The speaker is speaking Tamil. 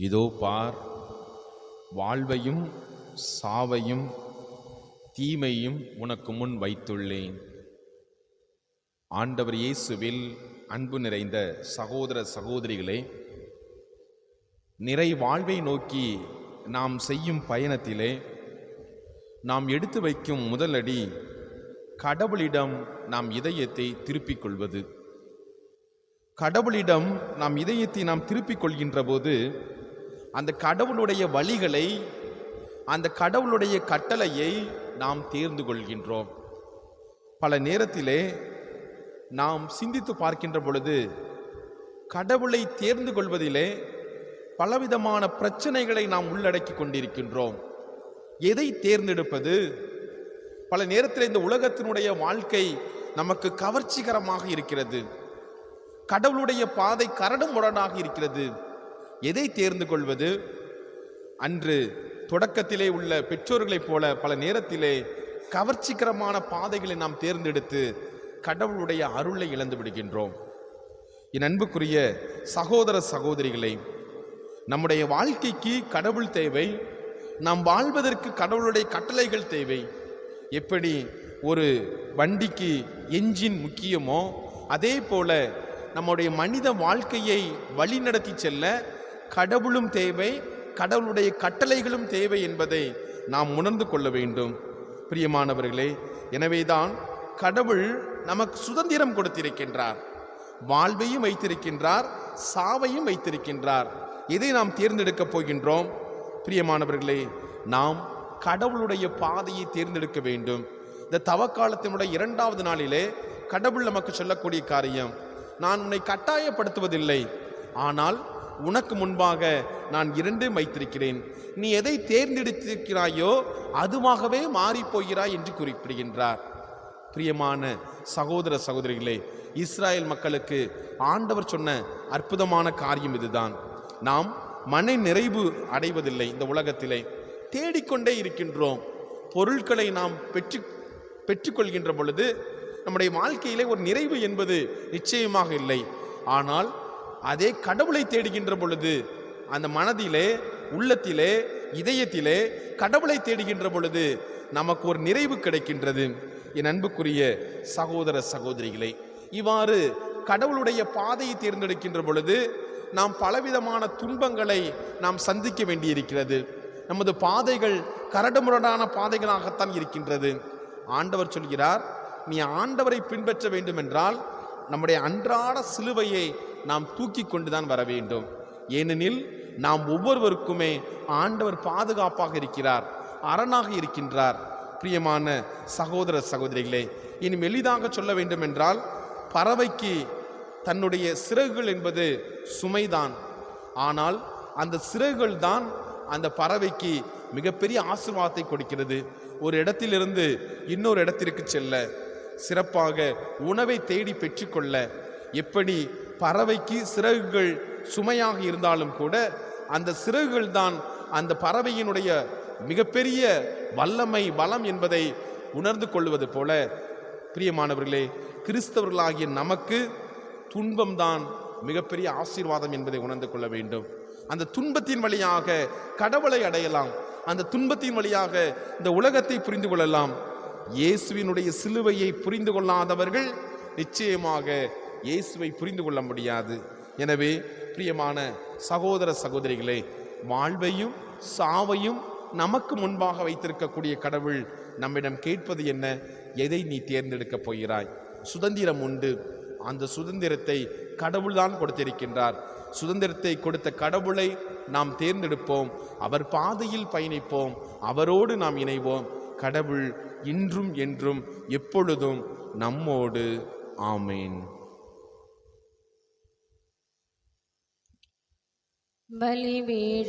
இதோ பார் வாழ்வையும் சாவையும் தீமையும் உனக்கு முன் வைத்துள்ளேன். ஆண்டவர் இயேசுவில் அன்பு நிறைந்த சகோதர சகோதரிகளே நிறை வாழ்வை நோக்கி நாம் செய்யும் பயணத்திலே நாம் எடுத்து வைக்கும் முதலடி கடவுளிடம் நாம் இதயத்தை திருப்பிக் கொள்வது கடவுளிடம் நாம் இதயத்தை நாம் திருப்பிக் கொள்கின்ற போது அந்த கடவுளுடைய வழிகளை அந்த கடவுளுடைய கட்டளையை நாம் தேர்ந்து கொள்கின்றோம். பல நேரத்திலே நாம் சிந்தித்து பார்க்கின்ற பொழுது கடவுளை தேர்ந்து கொள்வதிலே பலவிதமான பிரச்சனைகளை நாம் உள்ளடக்கி கொண்டிருக்கின்றோம். எதை தேர்ந்தெடுப்பது? பல நேரத்தில் இந்த உலகத்தினுடைய வாழ்க்கை நமக்கு கவர்ச்சிகரமாக இருக்கிறது. கடவுளுடைய பாதை கரடும் முரடாக இருக்கிறது. எதை தேர்ந்து கொள்வது அன்று தொடக்கத்திலே உள்ள பெற்றோர்களைப் போல பல நேரத்திலே கவர்ச்சிகரமான பாதைகளை நாம் தேர்ந்தெடுத்து கடவுளுடைய அருளை இழந்து விடுகின்றோம். என் அன்புக்குரிய சகோதர சகோதரிகளை நம்முடைய வாழ்க்கைக்கு கடவுள் தேவை நாம் வாழ்வதற்கு கடவுளுடைய கட்டளைகள் தேவை. எப்படி ஒரு வண்டிக்கு என்ஜின் முக்கியமோ அதே போல நம்முடைய மனித வாழ்க்கையை வழிநடத்தி செல்ல கடவுளும் தேவை கடவுளுடைய கட்டளைகளும் தேவை என்பதை நாம் உணர்ந்து கொள்ள வேண்டும். பிரியமானவர்களே எனவேதான் கடவுள் நமக்கு சுதந்திரம் கொடுத்திருக்கின்றார். வாழ்வையும் வைத்திருக்கின்றார் சாவையும் வைத்திருக்கின்றார். இதை நாம் தேர்ந்தெடுக்கப் போகின்றோம். பிரியமானவர்களே நாம் கடவுளுடைய பாதையை தேர்ந்தெடுக்க வேண்டும். இந்த தவக்காலத்தினுடைய இரண்டாவது நாளிலே கடவுள் நமக்கு சொல்லக்கூடிய காரியம் நான் உன்னை கட்டாயப்படுத்துவதில்லை. ஆனால் உனக்கு முன்பாக நான் இரண்டு வைத்திருக்கிறேன். நீ எதை தேர்ந்தெடுத்திருக்கிறாயோ அதுவாகவே மாறிப் போகிறாய் என்று குறிப்பிடுகின்றார். பிரியமான சகோதர சகோதரிகளே இஸ்ராயல் மக்களுக்கு ஆண்டவர் சொன்ன அற்புதமான காரியம் இதுதான். நாம் மன நிறைவு அடைவதில்லை இந்த உலகத்திலே. தேடிக்கொண்டே இருக்கின்றோம். பொருட்களை நாம் பெற்று பெற்றுக்கொள்கின்ற பொழுது நம்முடைய வாழ்க்கையிலே ஒரு நிறைவு என்பது நிச்சயமாக இல்லை. ஆனால் அதே கடவுளை தேடுகின்ற பொழுது அந்த மனதிலே உள்ளத்திலே இதயத்திலே கடவுளை தேடுகின்ற பொழுது நமக்கு ஒரு நிறைவு கிடைக்கின்றது. என் அன்புக்குரிய சகோதர சகோதரிகளை இவ்வாறு கடவுளுடைய பாதையை தேர்ந்தெடுக்கின்ற பொழுது நாம் பலவிதமான துன்பங்களை நாம் சந்திக்க வேண்டியிருக்கிறது. நமது பாதைகள் கரடுமுரடான பாதைகளாகத்தான் இருக்கின்றது. ஆண்டவர் சொல்கிறார் நீ ஆண்டவரை பின்பற்ற வேண்டுமென்றால் நம்முடைய அன்றாட சிலுவையை நாம் தூக்கி கொண்டுதான் வர வேண்டும். ஏனெனில் நாம் ஒவ்வொருவருக்குமே ஆண்டவர் பாதுகாப்பாக இருக்கிறார் அரணாக இருக்கின்றார். பிரியமான சகோதர சகோதரிகளே இனி எளிதாக சொல்ல வேண்டும் என்றால் பறவைக்கு தன்னுடைய சிறகுகள் என்பது சுமைதான். ஆனால் அந்த சிறகுகள் தான் அந்த பறவைக்கு மிகப்பெரிய ஆசிர்வாதத்தை கொடுக்கிறது. ஒரு இடத்திலிருந்து இன்னொரு இடத்திற்கு செல்ல சிறப்பாக உணவை தேடி பெற்றுக்கொள்ள எப்படி பறவைக்கு சிறகுகள் சுமையாக இருந்தாலும் கூட அந்த சிறகுகள் தான் அந்த பறவையினுடைய மிகப்பெரிய வல்லமை பலம் என்பதை உணர்ந்து கொள்வது போல. பிரியமானவர்களே கிறிஸ்தவர்களாகிய நமக்கு துன்பம்தான் மிகப்பெரிய ஆசீர்வாதம் என்பதை உணர்ந்து கொள்ள வேண்டும். அந்த துன்பத்தின் வழியாக கடவுளை அடையலாம். அந்த துன்பத்தின் வழியாக இந்த உலகத்தை புரிந்து கொள்ளலாம். இயேசுவினுடைய சிலுவையை புரிந்து கொள்ளாதவர்கள் நிச்சயமாக இயேசுவை புரிந்து கொள்ள முடியாது. எனவே பிரியமான சகோதர சகோதரிகளே வாழ்வையும் சாவையும் நமக்கு முன்பாக வைத்திருக்கக்கூடிய கடவுள் நம்மிடம் கேட்பது என்ன? எதை நீ தேர்ந்தெடுக்கப் போகிறாய்? சுதந்திரம் உண்டு. அந்த சுதந்திரத்தை கடவுள்தான் கொடுத்திருக்கின்றார். சுதந்திரத்தை கொடுத்த கடவுளை நாம் தேர்ந்தெடுப்போம். அவர் பாதையில் பயணிப்போம். அவரோடு நாம் இணைவோம். கடவுள் இன்றும் என்றும் எப்பொழுதும் நம்மோடு. ஆமேன். ಬಲಿಬೇಡ